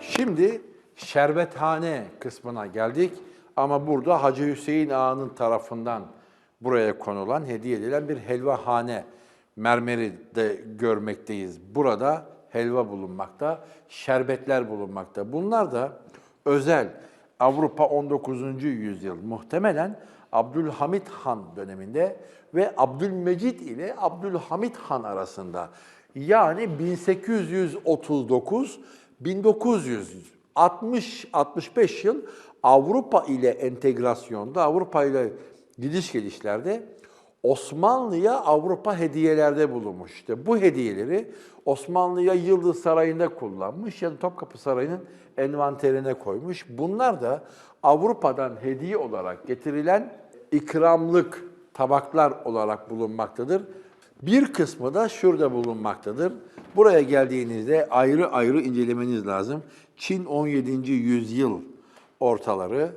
Şimdi şerbethane kısmına geldik ama burada Hacı Hüseyin Ağa'nın tarafından buraya konulan, hediye edilen bir helvahane mermeri de görmekteyiz. Burada helva bulunmakta, şerbetler bulunmakta. Bunlar da özel Avrupa 19. yüzyıl muhtemelen Abdülhamit Han döneminde ve Abdülmecid ile Abdülhamit Han arasında yani 1839 1960-65 yıl Avrupa ile entegrasyonda, Avrupa ile gidiş gelişlerde Osmanlı'ya Avrupa hediyelerde bulunmuş. İşte bu hediyeleri Osmanlı'ya Yıldız Sarayı'nda kullanmış ya da Topkapı Sarayı'nın envanterine koymuş. Bunlar da Avrupa'dan hediye olarak getirilen ikramlık tabaklar olarak bulunmaktadır. Bir kısmı da şurada bulunmaktadır. Buraya geldiğinizde ayrı ayrı incelemeniz lazım. Çin 17. yüzyıl ortaları,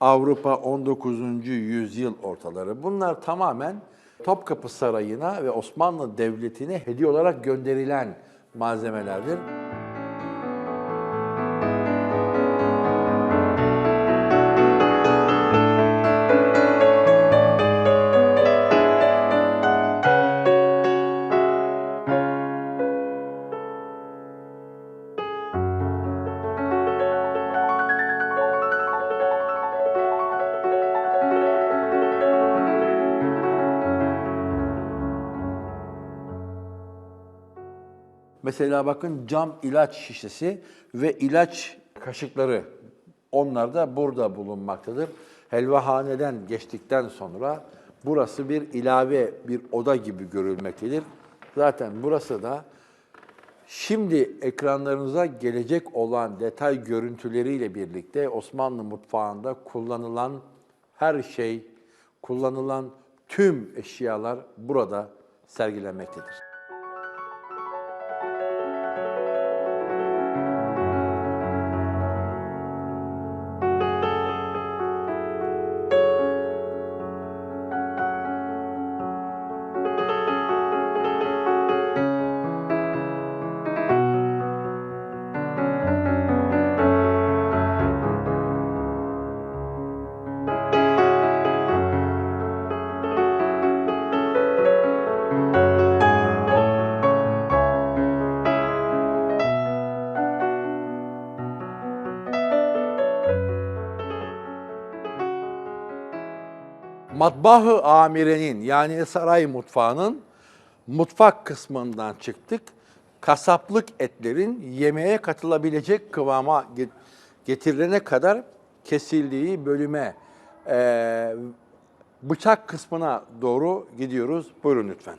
Avrupa 19. yüzyıl ortaları. Bunlar tamamen Topkapı Sarayı'na ve Osmanlı Devleti'ne hediye olarak gönderilen malzemelerdir. Mesela bakın cam ilaç şişesi ve ilaç kaşıkları onlar da burada bulunmaktadır. Helvahaneden geçtikten sonra burası bir ilave bir oda gibi görülmektedir. Zaten burası da şimdi ekranlarınıza gelecek olan detay görüntüleriyle birlikte Osmanlı mutfağında kullanılan her şey, kullanılan tüm eşyalar burada sergilenmektedir. Matbahı amirenin yani saray mutfağının mutfak kısmından çıktık. Kasaplık etlerin yemeğe katılabilecek kıvama get- getirilene kadar kesildiği bölüme eee, bıçak kısmına doğru gidiyoruz. Buyurun lütfen.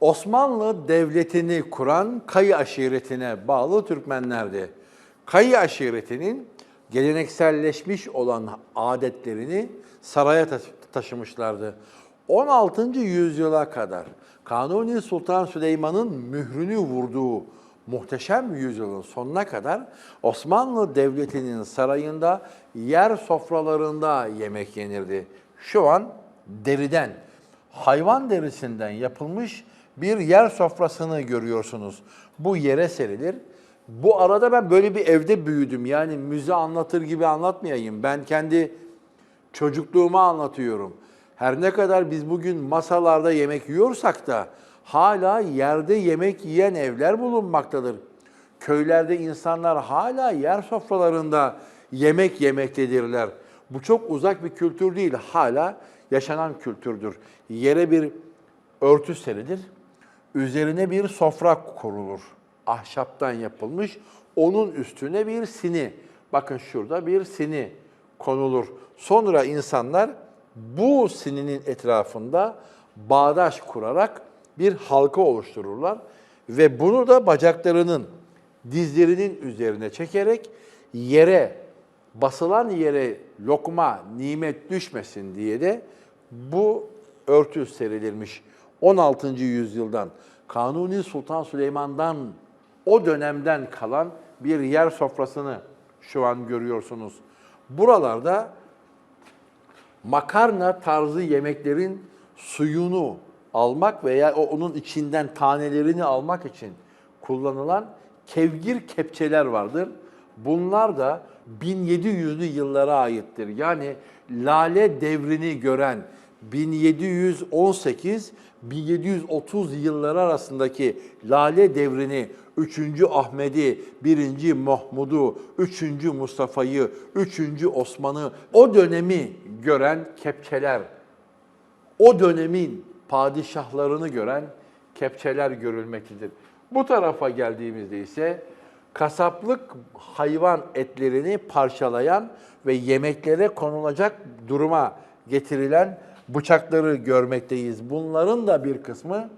Osmanlı Devleti'ni kuran Kayı aşiretine bağlı Türkmenlerdi. Kayı aşiretinin gelenekselleşmiş olan adetlerini saraya taşı- taşımışlardı. 16. yüzyıla kadar Kanuni Sultan Süleyman'ın mührünü vurduğu muhteşem yüzyılın sonuna kadar Osmanlı Devleti'nin sarayında yer sofralarında yemek yenirdi. Şu an deriden, hayvan derisinden yapılmış bir yer sofrasını görüyorsunuz. Bu yere serilir. Bu arada ben böyle bir evde büyüdüm. Yani müze anlatır gibi anlatmayayım. Ben kendi çocukluğumu anlatıyorum. Her ne kadar biz bugün masalarda yemek yiyorsak da hala yerde yemek yiyen evler bulunmaktadır. Köylerde insanlar hala yer sofralarında yemek yemektedirler. Bu çok uzak bir kültür değil, hala yaşanan kültürdür. Yere bir örtü serilir, üzerine bir sofra kurulur. Ahşaptan yapılmış, onun üstüne bir sini. Bakın şurada bir sini konulur. Sonra insanlar bu sininin etrafında bağdaş kurarak bir halka oluştururlar ve bunu da bacaklarının dizlerinin üzerine çekerek yere basılan yere lokma, nimet düşmesin diye de bu örtü serilirmiş. 16. yüzyıldan Kanuni Sultan Süleyman'dan o dönemden kalan bir yer sofrasını şu an görüyorsunuz. Buralarda makarna tarzı yemeklerin suyunu almak veya onun içinden tanelerini almak için kullanılan kevgir kepçeler vardır. Bunlar da 1700'lü yıllara aittir. Yani Lale devrini gören 1718-1730 yılları arasındaki Lale devrini 3. Ahmet'i, 1. Mahmud'u, 3. Mustafa'yı, 3. Osman'ı o dönemi gören kepçeler, o dönemin padişahlarını gören kepçeler görülmektedir. Bu tarafa geldiğimizde ise kasaplık hayvan etlerini parçalayan ve yemeklere konulacak duruma getirilen bıçakları görmekteyiz. Bunların da bir kısmı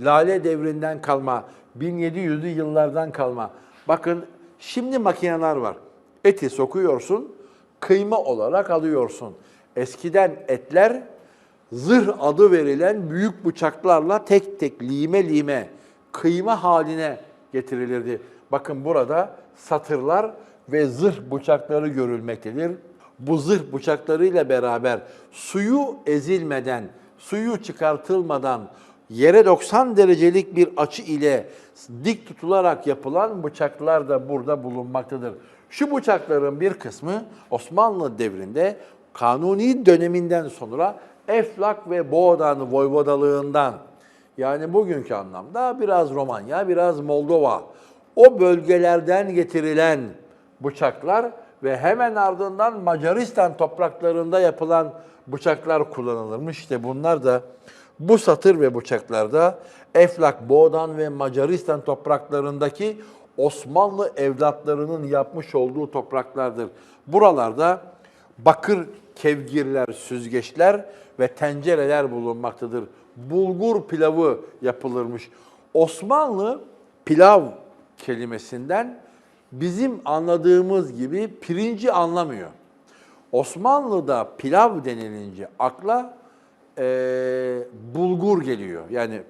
Lale devrinden kalma, 1700'lü yıllardan kalma. Bakın şimdi makineler var. Eti sokuyorsun, kıyma olarak alıyorsun. Eskiden etler zırh adı verilen büyük bıçaklarla tek tek lime lime kıyma haline getirilirdi. Bakın burada satırlar ve zırh bıçakları görülmektedir. Bu zırh bıçaklarıyla beraber suyu ezilmeden, suyu çıkartılmadan yere 90 derecelik bir açı ile dik tutularak yapılan bıçaklar da burada bulunmaktadır. Şu bıçakların bir kısmı Osmanlı devrinde Kanuni döneminden sonra Eflak ve Boğdan voyvodalığından yani bugünkü anlamda biraz Romanya, biraz Moldova o bölgelerden getirilen bıçaklar ve hemen ardından Macaristan topraklarında yapılan bıçaklar kullanılırmış. İşte bunlar da bu satır ve bıçaklarda Eflak, Boğdan ve Macaristan topraklarındaki Osmanlı evlatlarının yapmış olduğu topraklardır. Buralarda bakır kevgirler, süzgeçler ve tencereler bulunmaktadır. Bulgur pilavı yapılırmış. Osmanlı pilav kelimesinden bizim anladığımız gibi pirinci anlamıyor. Osmanlı'da pilav denilince akla eee, bulgur geliyor. Yani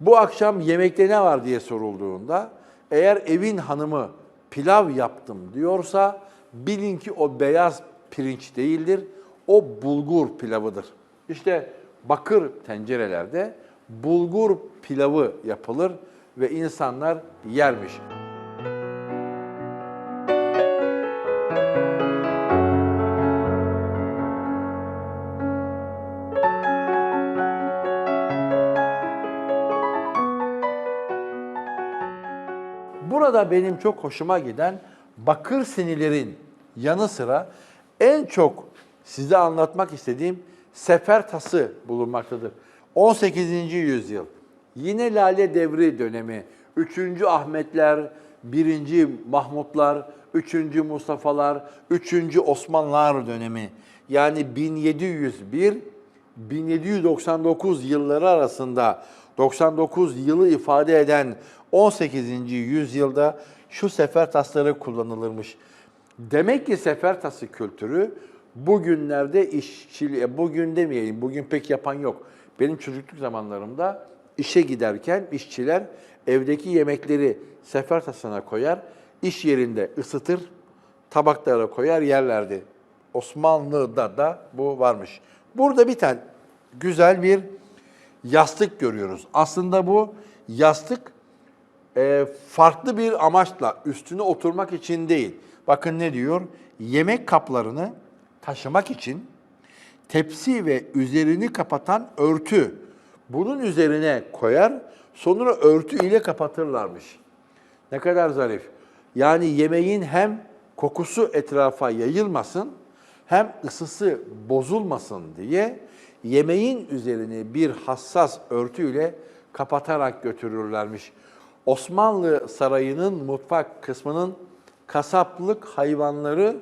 bu akşam yemekte ne var diye sorulduğunda eğer evin hanımı pilav yaptım diyorsa bilin ki o beyaz pirinç değildir. O bulgur pilavıdır. İşte bakır tencerelerde bulgur pilavı yapılır ve insanlar yermiş. Burada benim çok hoşuma giden bakır sinilerin yanı sıra en çok size anlatmak istediğim sefer tası bulunmaktadır. 18. yüzyıl yine Lale Devri dönemi 3. Ahmetler, 1. Mahmutlar, 3. Mustafa'lar, 3. Osmanlılar dönemi yani 1701 1799 yılları arasında 99 yılı ifade eden 18. yüzyılda şu sefer tasları kullanılırmış. Demek ki sefer tası kültürü bugünlerde işçiliğe, bugün demeyelim, bugün pek yapan yok. Benim çocukluk zamanlarımda işe giderken işçiler evdeki yemekleri sefer tasına koyar, iş yerinde ısıtır, tabaklara koyar yerlerdi. Osmanlı'da da bu varmış. Burada bir tane güzel bir yastık görüyoruz. Aslında bu yastık e, farklı bir amaçla üstüne oturmak için değil. Bakın ne diyor? Yemek kaplarını taşımak için tepsi ve üzerini kapatan örtü bunun üzerine koyar, sonra örtü ile kapatırlarmış. Ne kadar zarif. Yani yemeğin hem kokusu etrafa yayılmasın, hem ısısı bozulmasın diye yemeğin üzerini bir hassas örtüyle kapatarak götürürlermiş. Osmanlı sarayının mutfak kısmının kasaplık hayvanları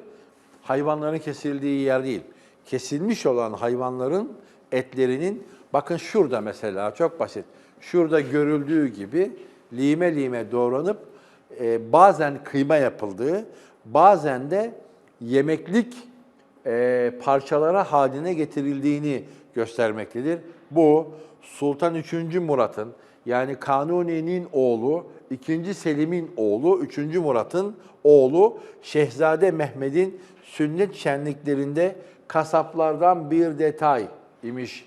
hayvanların kesildiği yer değil. Kesilmiş olan hayvanların etlerinin bakın şurada mesela çok basit. Şurada görüldüğü gibi lime lime doğranıp e, bazen kıyma yapıldığı, bazen de yemeklik e, parçalara haline getirildiğini göstermektedir. Bu Sultan 3. Murat'ın yani Kanuni'nin oğlu, 2. Selim'in oğlu, 3. Murat'ın oğlu Şehzade Mehmet'in sünnet şenliklerinde kasaplardan bir detay imiş.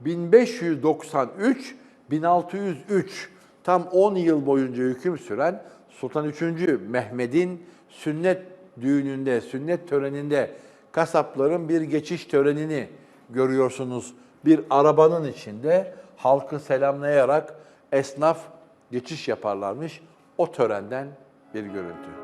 1593 1603 tam 10 yıl boyunca hüküm süren Sultan 3. Mehmet'in sünnet düğününde, sünnet töreninde kasapların bir geçiş törenini görüyorsunuz. Bir arabanın içinde halkı selamlayarak esnaf geçiş yaparlarmış. O törenden bir görüntü.